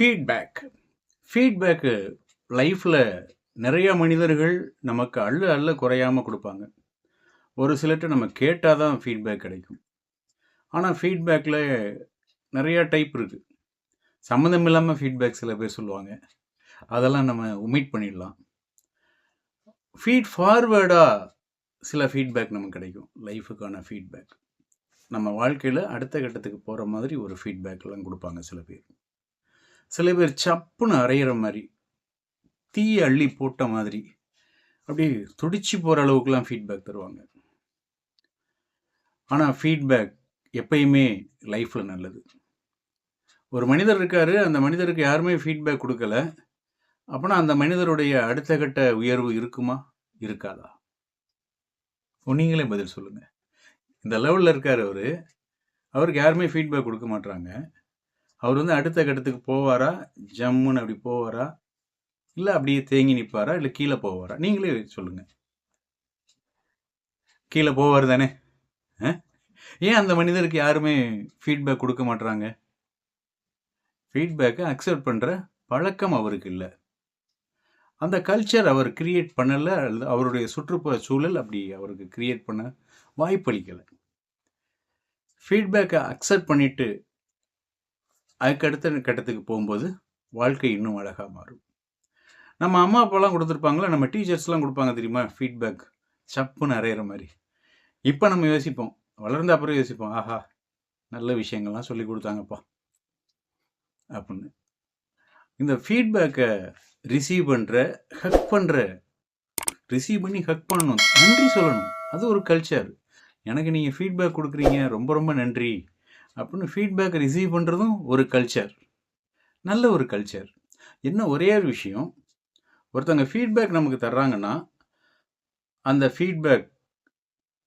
Feedback feedback லைஃப்பில் நிறைய மனிதர்கள் நமக்கு அள்ளு அள்ள குறையாமல் கொடுப்பாங்க. ஒரு சிலர்கிட்ட நம்ம கேட்டால் தான் ஃபீட்பேக் கிடைக்கும். ஆனால் ஃபீட்பேக்கில் நிறையா டைப் இருக்குது சம்மந்தம் இல்லாமல் ஃபீட்பேக் சில பேர் சொல்லுவாங்க. அதெல்லாம் நம்ம உமிட் பண்ணிடலாம். ஃபீட் ஃபார்வேர்டாக சில ஃபீட்பேக் நமக்கு கிடைக்கும். லைஃபுக்கான ஃபீட்பேக் நம்ம வாழ்க்கையில் அடுத்த கட்டத்துக்கு போகிற மாதிரி ஒரு ஃபீட்பேக்லாம் கொடுப்பாங்க சில பேர். சில பேர் சப்புன்னு அரைகிற மாதிரி தீ அள்ளி போட்ட மாதிரி அப்படியே துடிச்சு போகிற அளவுக்குலாம் ஃபீட்பேக் தருவாங்க. ஆனால் ஃபீட்பேக் எப்பயுமே லைஃப்பில் நல்லது. ஒரு மனிதர் இருக்காரு அந்த மனிதருக்கு யாருமே ஃபீட்பேக் கொடுக்கல அப்போனா அந்த மனிதருடைய அடுத்த கட்ட உயர்வு இருக்குமா? இருக்காதா? நீங்களே பதில் சொல்லுங்கள் இந்த லெவலில் இருக்கார் அவர். அவருக்கு யாருமே ஃபீட்பேக் கொடுக்க மாட்டுறாங்க அவர் வந்து அடுத்த கட்டத்துக்கு போவாரா? ஜம்முன்னு அப்படி போவாரா? இல்லை அப்படியே தேங்கி நிற்பாரா இல்லை கீழே போவாரா? நீங்களே சொல்லுங்கள் கீழே போவார் தானே? ஆ? ஏன் அந்த மனிதருக்கு யாருமே ஃபீட்பேக் கொடுக்க மாட்டுறாங்க ஃபீட்பேக்கை அக்செப்ட் பண்ணுற பழக்கம் அவருக்கு இல்லை. அந்த கல்ச்சர் அவர் கிரியேட் பண்ணலை அல்லது அவருடைய சுற்றுப்புற சூழல் அப்படி அவருக்கு கிரியேட் பண்ண வாய்ப்பளிக்கலை. ஃபீட்பேக்கை அக்செப்ட் பண்ணிவிட்டு அதுக்கு அடுத்த கட்டத்துக்கு போகும்போது வாழ்க்கை இன்னும் அழகாக மாறும். நம்ம அம்மா அப்பாலாம் கொடுத்துருப்பாங்களா நம்ம டீச்சர்ஸ்லாம் கொடுப்பாங்க தெரியுமா? ஃபீட்பேக் சப்புன்னு அறையிற மாதிரி. இப்போ நம்ம யோசிப்போம். வளர்ந்த அப்புறம் யோசிப்போம். ஆஹா நல்ல விஷயங்கள்லாம் சொல்லி கொடுத்தாங்கப்பா. அப்படின்னு. இந்த ஃபீட்பேக்கை ரிசீவ் பண்ணுற ஹக் பண்ணுற ரிசீவ் பண்ணி ஹக் பண்ணணும். நன்றி சொல்லணும். அது ஒரு கல்ச்சர் எனக்கு நீங்கள் ஃபீட்பேக் கொடுக்குறீங்க. ரொம்ப ரொம்ப நன்றி. அப்படின்னு ஃபீட்பேக் ரிசீவ் பண்ணுறதும் ஒரு கல்ச்சர் நல்ல ஒரு கல்ச்சர் என்ன ஒரே ஒரு விஷயம் ஒருத்தங்க ஃபீட்பேக் நமக்கு தர்றாங்கன்னா அந்த ஃபீட்பேக்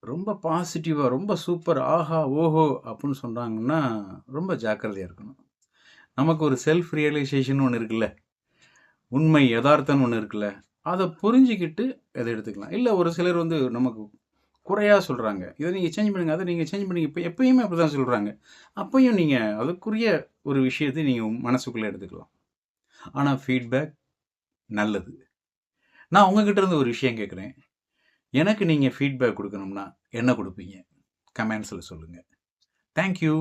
ரொம்ப பாசிட்டிவாக ரொம்ப சூப்பர் ஆஹா ஓஹோ அப்படின்னு சொன்னாங்கன்னா ரொம்ப ஜாக்கிரதையாக இருக்கணும். நமக்கு ஒரு செல்ஃப் ரியலைசேஷன் ஒன்று இருக்குல்ல உண்மை யதார்த்தம்னு ஒன்று இருக்குல்ல அதை புரிஞ்சிக்கிட்டு அதை எடுத்துக்கலாம். இல்லை ஒரு சிலர் வந்து நமக்கு குறையாக சொல்கிறாங்க இதை நீங்கள் சேஞ்ச் பண்ணுங்கள் அதை நீங்கள் சேஞ்ச் பண்ணி இப்போ எப்பயுமே அப்படி தான் சொல்கிறாங்க அப்பையும் நீங்கள் அதுக்குரிய ஒரு விஷயத்தை நீங்கள் மனசுக்குள்ளே எடுத்துக்கலாம். ஆனால் ஃபீட்பேக் நல்லது. நான் உங்ககிட்ட இருந்து ஒரு விஷயம் கேட்குறேன். எனக்கு நீங்கள் ஃபீட்பேக் கொடுக்கணும்னா என்ன கொடுப்பீங்க? கமெண்ட்ஸில் சொல்லுங்கள் தேங்க்யூ